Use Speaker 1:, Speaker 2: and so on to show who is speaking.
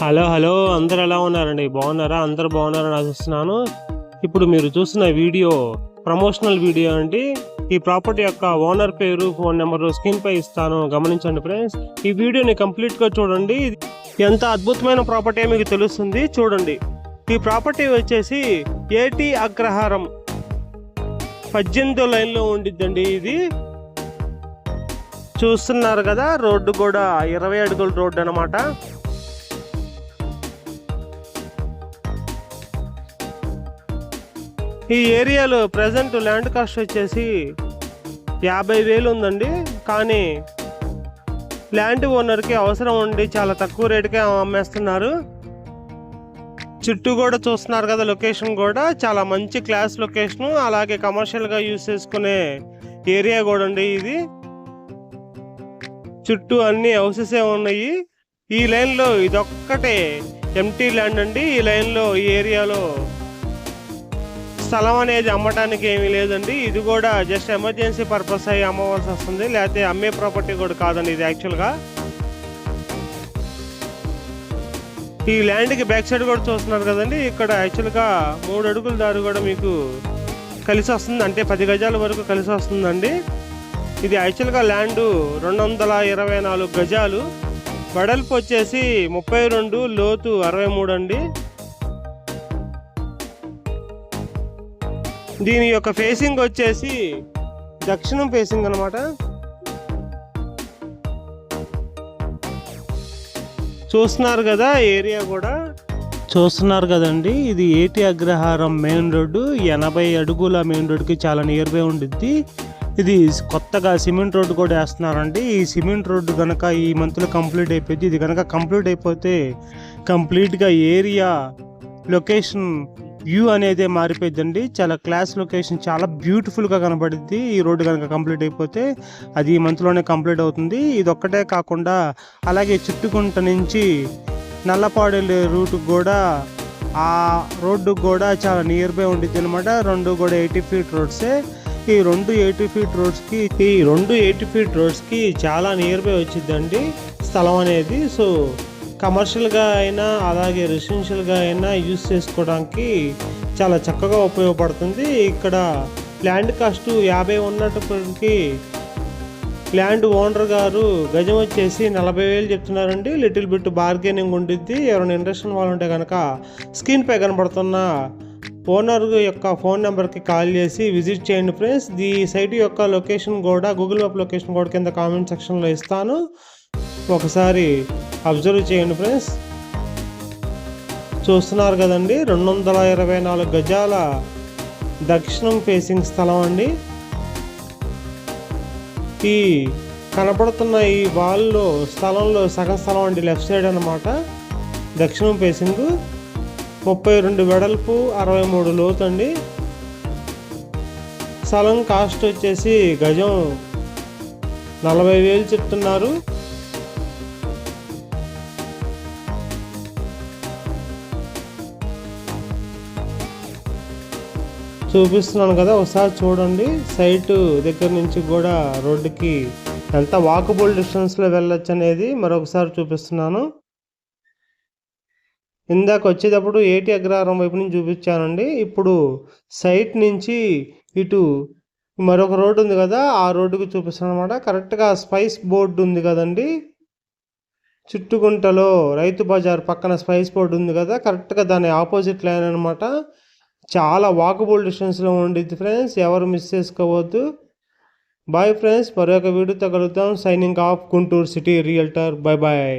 Speaker 1: Hello hello అందరు ఎలా ఉన్నారండి? బాగున్నారా? అందరు బాగున్నారని ఆశిస్తున్నాను. ఇప్పుడు మీరు చూస్తున్న వీడియో ప్రమోషనల్ వీడియో అండి. ఈ ప్రాపర్టీ యొక్క ఓనర్ పేరు ఫోన్ నెంబర్ స్క్రీన్ పై ఇస్తాను. గమనించండి ఫ్రెండ్స్. ఈ వీడియోని కంప్లీట్గా చూడండి. ఎంత అద్భుతమైన ప్రాపర్టీ మీకు తెలుస్తుంది. చూడండి. ఈ ప్రాపర్టీ వచ్చేసి ఏటీ అగ్రహారం. పద్దెనిమిదో లైన్లో ఉండిద్దండి ఇది. చూస్తున్నారు కదా రోడ్డు కూడా. ఇరవై అడుగుల రోడ్డు అనమాట ఈ ఏరియాలో ప్రజెంట్ ల్యాండ్ కాస్ట్ వచ్చేసి యాభై వేలు ఉందండి. కానీ ల్యాండ్ ఓనర్కి అవసరం ఉండి చాలా తక్కువ రేటుకే అమ్మేస్తున్నారు. చుట్టూ కూడా చూస్తున్నారు కదా లొకేషన్ కూడా. చాలా మంచి క్లాస్ లొకేషన్ అలాగే కమర్షియల్గా యూస్ చేసుకునే ఏరియా కూడా అండి ఇది. చుట్టూ అన్ని హౌసెసే ఉన్నాయి. ఈ లైన్లో ఇదొక్కటే ఎంటీ ల్యాండ్ అండి. ఈ లైన్లో ఈ ఏరియాలో స్థలం అనేది అమ్మటానికి ఏమీ లేదండి. ఇది కూడా జస్ట్ ఎమర్జెన్సీ పర్పస్ అయ్యి అమ్మవలసి వస్తుంది. లేకపోతే అమ్మే ప్రాపర్టీ కూడా కాదండి ఇది యాక్చువల్గా ఈ ల్యాండ్కి బ్యాక్ సైడ్ కూడా చూస్తున్నారు కదండి. ఇక్కడ యాక్చువల్గా మూడు అడుగుల దారి కూడా మీకు కలిసి వస్తుంది. అంటే పది గజాల వరకు కలిసి వస్తుందండి. ఇది యాక్చువల్గా ల్యాండ్ రెండు వందల ఇరవై నాలుగు గజాలు. వెడల్పు వచ్చేసి ముప్పై రెండు లోతు అరవై మూడు అండి. దీని యొక్క ఫేసింగ్ వచ్చేసి దక్షిణం ఫేసింగ్ అనమాట చూస్తున్నారు కదా ఏరియా కూడా. చూస్తున్నారు కదండి ఇది ఏటి అగ్రహారం మెయిన్ రోడ్డు. ఎనభై అడుగుల మెయిన్ రోడ్డుకి చాలా నియర్ బై ఉండిద్ది. ఇది కొత్తగా సిమెంట్ రోడ్డు కూడా వేస్తున్నారండి. ఈ సిమెంట్ రోడ్డు కనుక ఈ మంత్లో కంప్లీట్ అయిపోయింది. ఇది కనుక కంప్లీట్ అయిపోతే కంప్లీట్గా ఏరియా లొకేషన్ వ్యూ అనేది మారిపోయిందండి చాలా క్లాస్ లొకేషన్ చాలా బ్యూటిఫుల్గా కనబడింది ఈ రోడ్డు కనుక కంప్లీట్ అయిపోతే అది ఈ మంత్లోనే కంప్లీట్ అవుతుంది. ఇది ఒక్కటే కాకుండా అలాగే చుట్టుకుంట నుంచి నల్లపాడు రూట్కి కూడా ఆ రోడ్డు కూడా చాలా నియర్ బై ఉండిద్ది అనమాట రెండు కూడా ఎయిటీ ఫీట్ రోడ్సే ఈ రెండు ఎయిటీ ఫీట్ రోడ్స్కి ఈ రెండు ఎయిటీ ఫీట్ రోడ్స్కి చాలా నియర్ బై వచ్చిందండి స్థలం అనేది. సో కమర్షియల్గా అయినా అలాగే రెసిడెన్షియల్గా అయినా యూస్ చేసుకోవడానికి చాలా చక్కగా ఉపయోగపడుతుంది. ఇక్కడ ల్యాండ్ కాస్ట్ యాభై ఉన్నప్పటికీ ల్యాండ్ ఓనర్ గారు గజం వచ్చేసి నలభై వేలు చెప్తున్నారండి. లిటిల్ బిట్ బార్గెనింగ్ ఉండిద్ది. ఎవరైనా ఇంట్రెస్ట్ వాళ్ళు ఉంటే కనుక స్క్రీన్ పై కనబడుతున్న ఓనర్ యొక్క ఫోన్ నెంబర్కి కాల్ చేసి విజిట్ చేయండి ఫ్రెండ్స్. ఈ సైట్ యొక్క లొకేషన్ కూడా గూగుల్ మ్యాప్ లొకేషన్ కూడా కింద కామెంట్ సెక్షన్లో ఇస్తాను. ఒకసారి అబ్జర్వ్ చేయండి ఫ్రెండ్స్. చూస్తున్నారు కదండి రెండు వందల ఇరవై నాలుగు గజాల దక్షిణం ఫేసింగ్ స్థలం అండి. ఈ కనపడుతున్న ఈ వాల్లో స్థలంలో సగం స్థలం అండి లెఫ్ట్ సైడ్ అనమాట దక్షిణం ఫేసింగ్ ముప్పై రెండు వెడల్పు అరవై మూడు లోతు అండి. స్థలం కాస్ట్ వచ్చేసి గజం నలభై వేలు చెప్తున్నారు. చూపిస్తున్నాను కదా ఒకసారి చూడండి. సైట్ దగ్గర నుంచి కూడా రోడ్డుకి ఎంత వాకబుల్ డిస్టెన్స్లో వెళ్ళొచ్చు అనేది మరొకసారి చూపిస్తున్నాను. ఇందాక వచ్చేటప్పుడు ఏటి అగ్రహారం వైపు నుంచి చూపించానండి. ఇప్పుడు సైట్ నుంచి ఇటు మరొక రోడ్డు ఉంది కదా ఆ రోడ్డుకి చూపిస్తాను అనమాట కరెక్ట్గా స్పైస్ బోర్డు ఉంది కదండి. చుట్టుకుంటలో రైతు బజార్ పక్కన స్పైస్ బోర్డు ఉంది కదా కరెక్ట్గా దాని ఆపోజిట్ లైన్ అనమాట చాలా వాకబుల్ డిస్టెన్స్లో ఉండిద్ది ఫ్రెండ్స్ ఎవరు మిస్ చేసుకోవద్దు. బాయ్ ఫ్రెండ్స్ మరొక వీడియోతో కలుగుతాం signing off Guntur city realtor bye bye